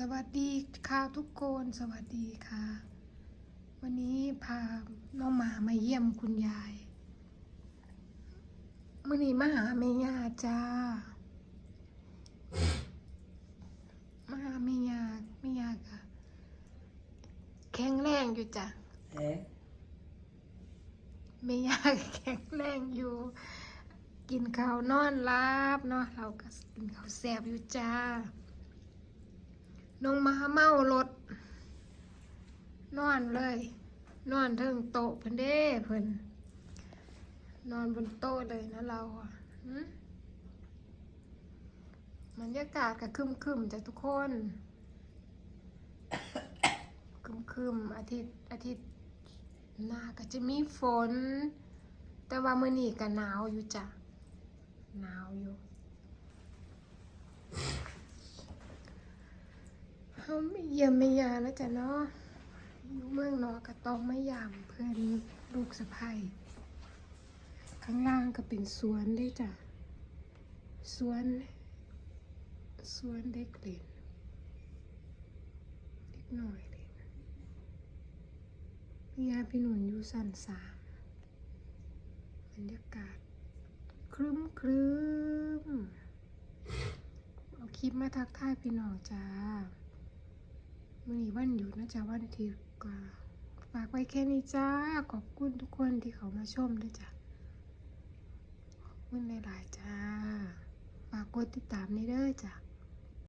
สวัสดีค่ะทุกคน สวัสดีค่ะ วันนี้พาน้องหมามาเยี่ยมคุณยายมื่อนี้มาหาเมย่าจ้า มาหาเมย่าเมย่าค่ะแข็งแรงอยู่จ้ะเอ๊ะเมย่าก็แข็งแรงอยู่ กินข้าวนอนรับเนาะเราก็กินข้าวแซ่บอยู่จ้า น้องมาเมารถ นอนเลย นอนเทิงโต๊ะเพิ่นเด้เพิ่นนอนบนโต๊ะเลยนะเราอะบรรยากาศก็คึมๆจ้ะทุกคนคึมๆอาทิตย์อาทิตย์หน้าก็จะมีฝน แต่ว่ามื้อนี้ก็หนาวอยู่จ้ะหนาวอยู่ เขาไม่เยี่ยมไม่ยาแล้วจ้ะเนาะอยู่เมืองนอกก็ต้องไม่ยามเพื่อนลูกสะใภ้ข้างล่างก็เป็นสวนได้จ้ะสวนสวนเด็กเล่นเด็กหน่อยเล่นพี่ยาพี่หนุนอยู่สันสามบรรยากาศครึ้มครึ้มเอาคลิปมาทักทายพี่น้องจ้า มื่อนี้วันหยุดนะจ๊ะวันอาทิตย์ก็ฝากไว้แค่นี้จ้า ขอบคุณทุกคนที่เขามาชมด้วยจ้ะ ขอบคุณหลายๆจ้า ฝากกดติดตามนี่เด้อจ้ะ